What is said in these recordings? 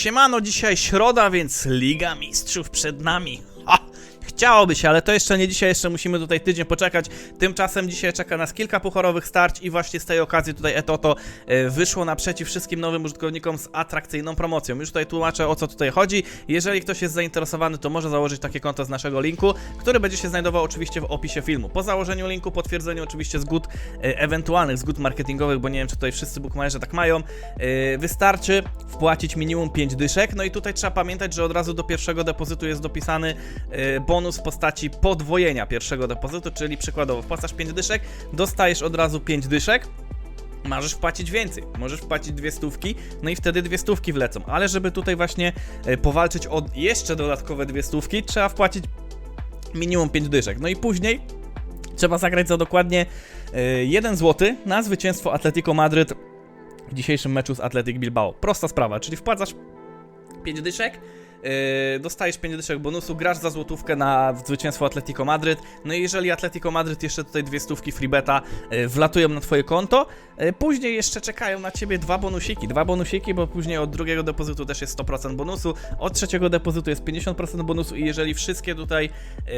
Siemano, dzisiaj środa, więc Liga Mistrzów przed nami. Chciałoby się, ale to jeszcze nie dzisiaj, jeszcze musimy tutaj tydzień poczekać. Tymczasem dzisiaj czeka nas kilka puchorowych starć i właśnie z tej okazji tutaj Etoto e, wyszło naprzeciw wszystkim nowym użytkownikom z atrakcyjną promocją. Już tutaj tłumaczę o co tutaj chodzi. Jeżeli ktoś jest zainteresowany, to może założyć takie konto z naszego linku, który będzie się znajdował oczywiście w opisie filmu. Po założeniu linku, potwierdzeniu oczywiście zgód e, ewentualnych zgód marketingowych, bo nie wiem czy tutaj wszyscy bookmacherzy tak mają, e, wystarczy wpłacić minimum 5 dyszek. No i tutaj trzeba pamiętać, że od razu do pierwszego depozytu jest dopisany e, bonus w postaci podwojenia pierwszego depozytu, czyli przykładowo wpłacasz 5 dyszek, dostajesz od razu 5 dyszek. Możesz wpłacić więcej, możesz wpłacić dwie stówki, no i wtedy dwie stówki wlecą. Ale żeby tutaj właśnie e, powalczyć o jeszcze dodatkowe dwie stówki, trzeba wpłacić minimum 5 dyszek. No i później trzeba zagrać za dokładnie e, 1 zł na zwycięstwo Atletico Madryt w dzisiejszym meczu z Athletic Bilbao. Prosta sprawa, czyli wpłacasz 5 dyszek, dostajesz 5 dyszek bonusu, grasz za złotówkę na zwycięstwo Atletico Madryt, no i jeżeli Atletico Madryt jeszcze tutaj dwie stówki freebeta yy, wlatują na twoje konto, yy, później jeszcze czekają na ciebie dwa bonusiki, dwa bonusiki, bo później od drugiego depozytu też jest 100% bonusu, od trzeciego depozytu jest 50% bonusu i jeżeli wszystkie tutaj, yy,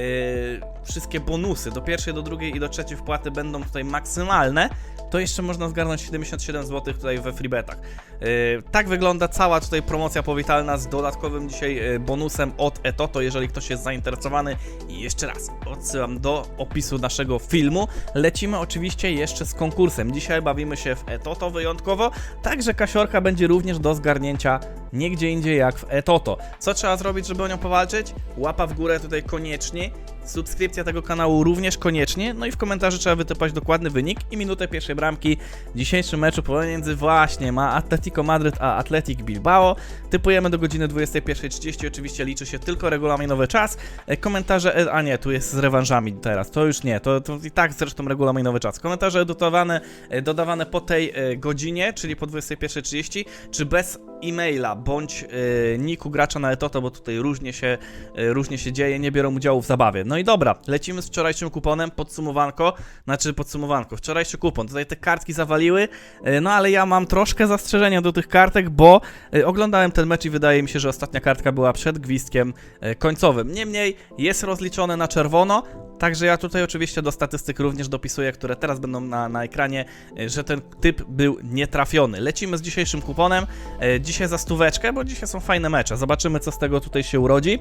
wszystkie bonusy do pierwszej, do drugiej i do trzeciej wpłaty będą tutaj maksymalne, to jeszcze można zgarnąć 77 zł tutaj we freebetach. Yy, tak wygląda cała tutaj promocja powitalna z dodatkowym dzisiaj yy, bonusem od Etoto, jeżeli ktoś jest zainteresowany. I jeszcze raz odsyłam do opisu naszego filmu. Lecimy oczywiście jeszcze z konkursem. Dzisiaj bawimy się w Etoto wyjątkowo, także kasiorka będzie również do zgarnięcia nie gdzie indziej jak w Etoto. Co trzeba zrobić, żeby o nią powalczyć? Łapa w górę tutaj koniecznie. Subskrypcja tego kanału również koniecznie. No i w komentarzu trzeba wytypać dokładny wynik i minutę pierwszej bramki w dzisiejszym meczu pomiędzy właśnie ma Atletico Madryt a Athletic Bilbao. Typujemy do godziny 21.30. Oczywiście liczy się tylko regulaminowy czas. E, Komentarze, e, a nie, tu jest z rewanżami teraz. To już nie, to, to i tak zresztą regulaminowy czas. Komentarze edytowane, e, dodawane po tej godzinie, czyli po 21.30, czy bez e-maila bądź e, niku gracza na Etoto, bo tutaj różnie się, e, różnie się dzieje, nie biorą udziału w zabawie. No i dobra, lecimy z wczorajszym kuponem, podsumowanko, znaczy podsumowanko, wczorajszy kupon, tutaj te kartki zawaliły, e, no ale ja mam troszkę zastrzeżenia do tych kartek, bo oglądałem ten mecz i wydaje mi się, że ostatnia kartka była przed gwizdkiem końcowym. Niemniej jest rozliczone na czerwono, Także ja tutaj oczywiście do statystyk również dopisuję, które teraz będą na, na ekranie, że ten typ był nietrafiony. Lecimy z dzisiejszym kuponem. E, Dzisiaj za stóweczkę, bo dzisiaj są fajne mecze. Zobaczymy, co z tego tutaj się urodzi.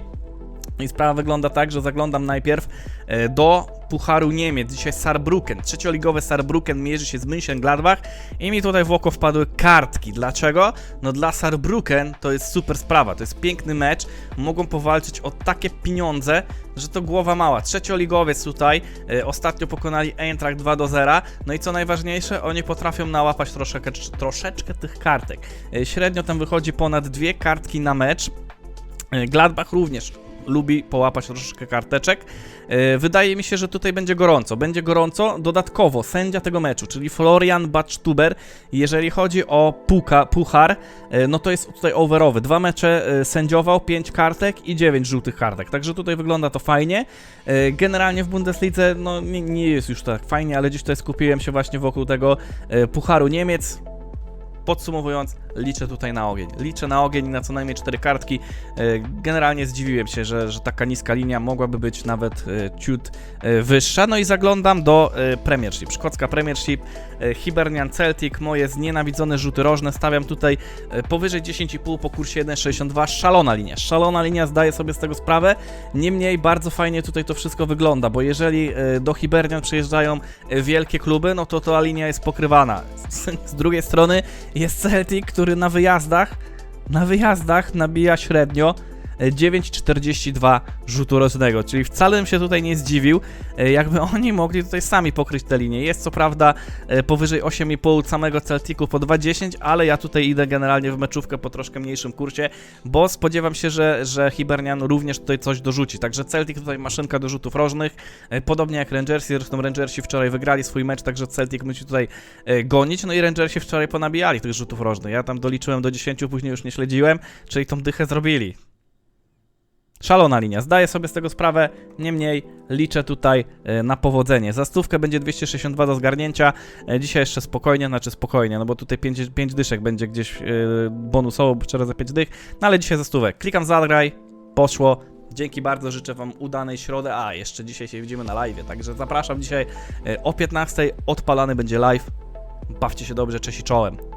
I sprawa wygląda tak, że zaglądam najpierw e, do Pucharu Niemiec. Dzisiaj Saarbrücken, trzecioligowe Saarbrücken mierzy się z Mönchengladbach i mi tutaj w oko wpadły kartki. Dlaczego? No dla Saarbrücken to jest super sprawa, to jest piękny mecz. Mogą powalczyć o takie pieniądze, że to głowa mała. Trzecioligowiec tutaj, e, ostatnio pokonali Eintracht 2 do 0. No i co najważniejsze, oni potrafią nałapać troszeczkę, troszeczkę tych kartek. E, średnio tam wychodzi ponad dwie kartki na mecz. Gladbach również lubi połapać troszeczkę karteczek. E, Wydaje mi się, że tutaj będzie gorąco. Będzie gorąco. Dodatkowo sędzia tego meczu, czyli Florian Bachtuber, jeżeli chodzi o puka, puchar, e, no to jest tutaj overowy. Dwa mecze e, sędziował, pięć kartek i dziewięć żółtych kartek. Także tutaj wygląda to fajnie. Generalnie w Bundeslidze no nie, nie jest już tak fajnie, ale gdzieś tutaj skupiłem się właśnie wokół tego pucharu Niemiec. Podsumowując, liczę tutaj na ogień. Liczę na ogień i na co najmniej cztery kartki. E, Generalnie zdziwiłem się, że, że taka niska linia mogłaby być nawet e, ciut e, wyższa. No i zaglądam do Premiership. Szkocka Premiership, Hibernian Celtic, moje znienawidzone rzuty rożne. Stawiam tutaj powyżej 10,5 po kursie 1,62. Szalona linia. Szalona linia, zdaję sobie z tego sprawę. Niemniej bardzo fajnie tutaj to wszystko wygląda, bo jeżeli do Hibernian przyjeżdżają wielkie kluby, no to ta linia jest pokrywana. Z drugiej strony jest Celtic, który na wyjazdach, na wyjazdach nabija średnio 9,42 rzutu rocznego, czyli wcale bym się tutaj nie zdziwił, e, jakby oni mogli tutaj sami pokryć tę linię. Jest co prawda e, powyżej 8,5 samego Celticu po 2,10, ale ja tutaj idę generalnie w meczówkę po troszkę mniejszym kursie, bo spodziewam się, że, że Hibernian również tutaj coś dorzuci. Także Celtic tutaj maszynka do rzutów rożnych, e, podobnie jak Rangersi, zresztą Rangersi wczoraj wygrali swój mecz, także Celtic musi tutaj gonić, no i Rangersi wczoraj ponabijali tych rzutów rożnych. Ja tam doliczyłem do 10, później już nie śledziłem, czyli tą dychę zrobili. Szalona linia, zdaję sobie z tego sprawę, niemniej liczę tutaj e, na powodzenie. Za stówkę będzie 262 do zgarnięcia, e, dzisiaj jeszcze spokojnie, znaczy spokojnie, no bo tutaj 5, 5 dyszek będzie gdzieś e, bonusowo, bo wczoraj za 5 dych, no ale dzisiaj za stówek. Klikam zagraj, poszło. Dzięki bardzo, życzę Wam udanej środy. A, jeszcze dzisiaj się widzimy na live, także zapraszam dzisiaj o 15 odpalany będzie live. Bawcie się dobrze, cześć i czołem.